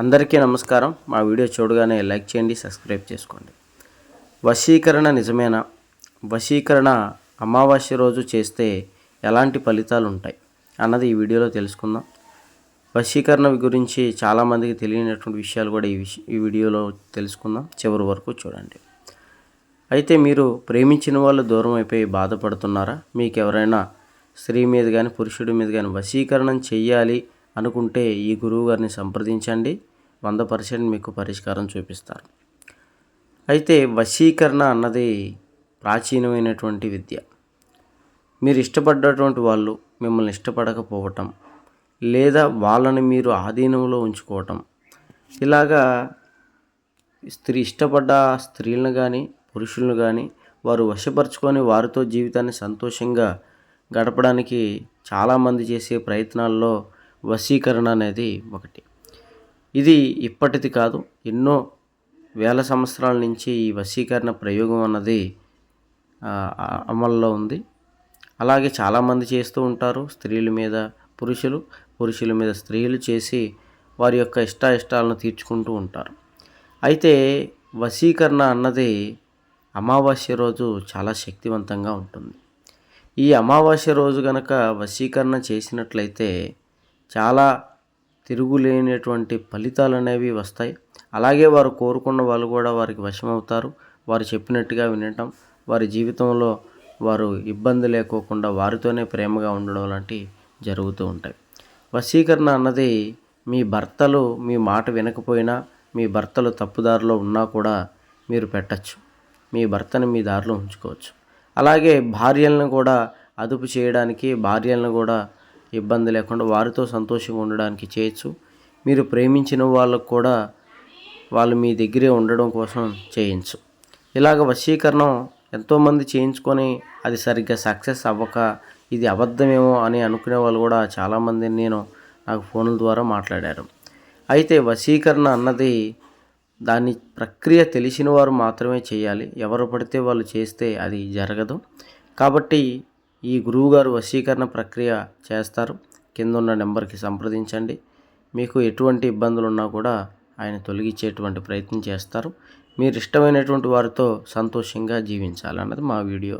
అందరికీ నమస్కారం. మా వీడియో చూడగానే లైక్ చేయండి సబ్స్క్రైబ్ చేసుకోండి. వశీకరణ నిజమేనా? వశీకరణ అమావాస్య రోజు చేస్తే ఎలాంటి ఫలితాలు ఉంటాయి అన్నది ఈ వీడియోలో తెలుసుకుందాం. వశీకరణ గురించి చాలామందికి తెలియనటువంటి విషయాలు కూడా ఈ విష ఈ వీడియోలో తెలుసుకుందాం. చివరి వరకు చూడండి. అయితే మీరు ప్రేమించిన వాళ్ళు దూరం అయిపోయి బాధపడుతున్నారా? మీకు ఎవరైనా స్త్రీ మీద కానీ పురుషుడి మీద కానీ వశీకరణం చెయ్యాలి అనుకుంటే ఈ గురువు గారిని సంప్రదించండి. వంద పర్సెంట్ మీకు పరిష్కారం చూపిస్తారు. అయితే వశీకరణ అన్నది ప్రాచీనమైనటువంటి విద్య. మీరు ఇష్టపడ్డటువంటి వాళ్ళు మిమ్మల్ని ఇష్టపడకపోవటం లేదా వాళ్ళని మీరు ఆధీనంలో ఉంచుకోవటం. ఇలాగా స్త్రీ ఇష్టపడ్డ స్త్రీలను కానీ పురుషులను కానీ వారు వశపరుచుకొని వారితో జీవితాన్ని సంతోషంగా గడపడానికి చాలామంది చేసే ప్రయత్నాల్లో వశీకరణ అనేది ఒకటి. ఇది ఇప్పటిది కాదు ఎన్నో వేల సంవత్సరాల నుంచి ఈ వశీకరణ ప్రయోగం అన్నది అమల్లో ఉంది. అలాగే చాలామంది చేస్తూ ఉంటారు స్త్రీల మీద పురుషులు పురుషుల మీద స్త్రీలు చేసి వారి యొక్క ఇష్ట ఇష్టాలను తీర్చుకుంటూ ఉంటారు. అయితే వశీకరణ అన్నది అమావాస్య రోజు చాలా శక్తివంతంగా ఉంటుంది. ఈ అమావాస్య రోజు గనక వశీకరణ చేసినట్లయితే చాలా తిరుగులేనటువంటి ఫలితాలు అనేవి వస్తాయి. అలాగే వారు కోరుకున్న వాళ్ళు కూడా వారికి వశమవుతారు. వారు చెప్పినట్టుగా వినటం వారి జీవితంలో వారు ఇబ్బంది లేకోకుండా వారితోనే ప్రేమగా ఉండడం లాంటివి జరుగుతూ ఉంటాయి. వశీకరణ అన్నది మీ భర్తలు మీ మాట వినకపోయినా మీ భర్తలు తప్పుదారిలో ఉన్నా కూడా మీరు పెట్టచ్చు. మీ భర్తను మీ దారిలో ఉంచుకోవచ్చు. అలాగే భార్యలను కూడా అదుపు చేయడానికి భార్యలను కూడా ఇబ్బంది లేకుండా వారితో సంతోషంగా ఉండడానికి చేయొచ్చు. మీరు ప్రేమించిన వాళ్ళకు కూడా వాళ్ళు మీ దగ్గరే ఉండడం కోసం చేయించు. ఇలాగ వశీకరణం ఎంతోమంది చేయించుకొని అది సరిగ్గా సక్సెస్ అవ్వక ఇది అబద్ధమేమో అని అనుకునే వాళ్ళు కూడా చాలామంది నేను నాకు ఫోన్ల ద్వారా మాట్లాడారు. అయితే వశీకరణ అన్నది దాని ప్రక్రియ తెలిసిన వారు మాత్రమే చేయాలి. ఎవరు పడితే వాళ్ళు చేస్తే అది జరగదు. కాబట్టి ఈ గురువుగారు వశీకరణ ప్రక్రియ చేస్తారు. కింద ఉన్న నెంబర్కి సంప్రదించండి. మీకు ఎటువంటి ఇబ్బందులు ఉన్నా కూడా ఆయన తొలగించేటువంటి ప్రయత్నం చేస్తారు. మీరు ఇష్టమైనటువంటి వారితో సంతోషంగా జీవించాలన్నది మా వీడియో.